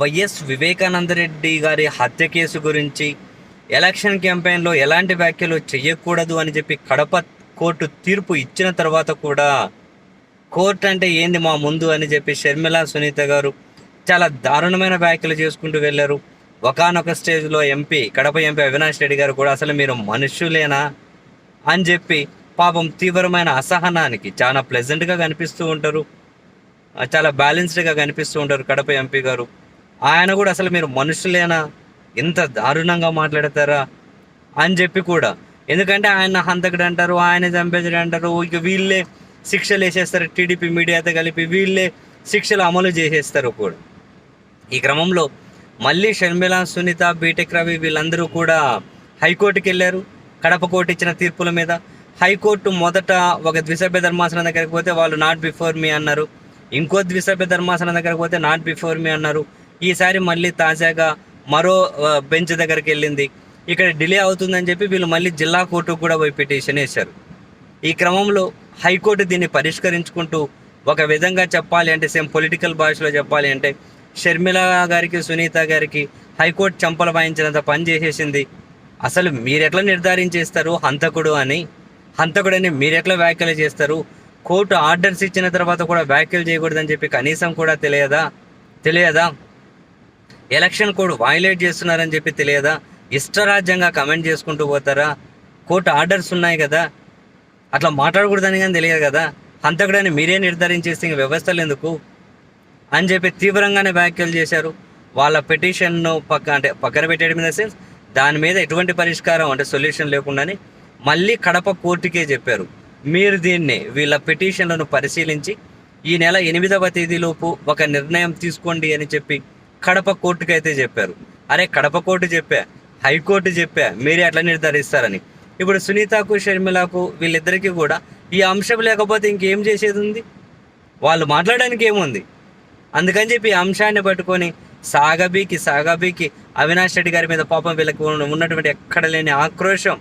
YS Vivekananda Reddy గారి హత్య case గురించి ఎలక్షన్ క్యాంపెయిన్లో ఎలాంటి వ్యాఖ్యలు చేయకూడదు అని చెప్పి కడప కోర్టు తీర్పు ఇచ్చిన తర్వాత కూడా కోర్టు అంటే ఏంది మా ముందు అని చెప్పి షర్మిల సునీత గారు చాలా దారుణమైన వ్యాఖ్యలు చేసుకుంటూ వెళ్ళారు. ఒకనొక స్టేజ్లో ఎంపీ కడప ఎంపీ అవినాష్ రెడ్డి గారు కూడా అసలు మీరు మనుషులేనా అని చెప్పి పాపం తీవ్రమైన అసహనానికి చాలా ప్లెజెంట్గా కనిపిస్తూ ఉంటారు. చాలా బ్యాలెన్స్డ్గా కనిపిస్తూ ఉంటారు కడప ఎంపీ గారు. ఆయన కూడా అసలు మీరు మనుషులేనా? ఇంత దారుణంగా మాట్లాడతారా? అని చెప్పి కూడా. ఎందుకంటే ఆయన హంతకుడు అంటారు ఆయన చంపేసాడు అంటారు. ఇక వీళ్ళే శిక్షలు వేసేస్తారు టీడీపీ మీడియాతో కలిపి వీళ్ళే శిక్షలు అమలు చేసేస్తారు కూడా. ఈ క్రమంలో మళ్ళీ షర్మిల సునీత బీటెక్ రవి వీళ్ళందరూ కూడా హైకోర్టుకి వెళ్ళారు. కడప కోర్టు ఇచ్చిన తీర్పుల మీద. హైకోర్టు మొదట ఒక ద్విసభ్య ధర్మాసనం దగ్గరికి పోతే వాళ్ళు నాట్ బిఫోర్ మీ అన్నారు. ఇంకో ద్విసభ్య ధర్మాసనం దగ్గరకు పోతే నాట్ బిఫోర్ మీ అన్నారు. ఈసారి మళ్ళీ తాజాగా మరో బెంచ్ దగ్గరికి వెళ్ళింది. ఇక్కడ డిలే అవుతుందని చెప్పి వీళ్ళు మళ్ళీ జిల్లా కోర్టుకు కూడా పోయి పిటిషన్ వేశారు. ఈ క్రమంలో హైకోర్టు దీన్ని పరిష్కరించుకుంటూ ఒక విధంగా చెప్పాలి అంటే సేమ్ పొలిటికల్ భాషలో చెప్పాలి అంటే షర్మిల గారికి సునీత గారికి హైకోర్టు చంపలు వాయించినంత పని చేసేసింది. అసలు మీరెట్లా నిర్ధారించేస్తారు హంతకుడు అని హంతకుడని మీరెట్లా వ్యాఖ్యలు చేస్తారు? కోర్టు ఆర్డర్స్ ఇచ్చిన తర్వాత కూడా వ్యాఖ్యలు చేయకూడదని చెప్పి కనీసం కూడా తెలియదా? తెలియదా? ఎలక్షన్ కోడ్ వాయిలేట్ చేస్తున్నారని చెప్పి తెలియదా? ఇష్టరాజ్యంగా కమెంట్ చేసుకుంటూ పోతారా? కోర్టు ఆర్డర్స్ ఉన్నాయి కదా? అట్లా మాట్లాడకూడదని కానీ తెలియదు కదా? హంతకుడని మీరే నిర్ధారించేసి ఇంక వ్యవస్థలు ఎందుకు? అని చెప్పి తీవ్రంగానే వ్యాఖ్యలు చేశారు. వాళ్ళ పిటిషన్ను పక్క అంటే పక్కన పెట్టేయడం మీద సెన్స్ దాని మీద ఎటువంటి పరిష్కారం అంటే సొల్యూషన్ లేకుండానే మళ్ళీ కడప కోర్టుకే చెప్పారు. మీరు దీన్ని వీళ్ళ పిటిషన్లను పరిశీలించి ఈ నెల ఎనిమిదవ తేదీలోపు ఒక నిర్ణయం తీసుకోండి అని చెప్పి కడప కోర్టుకి అయితే చెప్పారు. అరే కడప కోర్టు చెప్పా హైకోర్టు చెప్పా మీరే అట్లా నిర్ధారిస్తారని. ఇప్పుడు సునీతకు షర్మిలకు వీళ్ళిద్దరికీ కూడా ఈ అంశం లేకపోతే ఇంకేం చేసేది ఉంది? వాళ్ళు మాట్లాడడానికి ఏముంది? అందుకని చెప్పి ఈ అంశాన్ని పట్టుకొని సాగబీకి సాగబీకి అవినాష్ రెడ్డి గారి మీద పాపం వీళ్ళకి ఉన్నటువంటి ఎక్కడ లేని ఆక్రోషం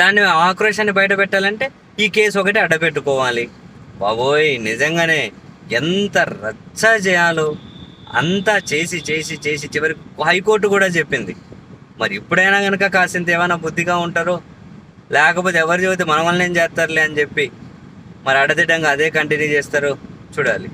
దాన్ని ఆక్రోషాన్ని బయట పెట్టాలంటే ఈ కేసు ఒకటి అడ్డపెట్టుకోవాలి. బాబోయ్ నిజంగానే ఎంత రచ్చ చేయాలో. అంతా చేసి చేసి చేసి చివరికి హైకోర్టు కూడా చెప్పింది. మరి ఇప్పుడైనా కనుక కాసింత ఏమైనా బుద్ధిగా ఉంటారో లేకపోతే ఎవరు చెబితే మన వల్ల ఏం చేస్తారులే అని చెప్పి మరి అడదిడంగా అదే కంటిన్యూ చేస్తారో చూడాలి.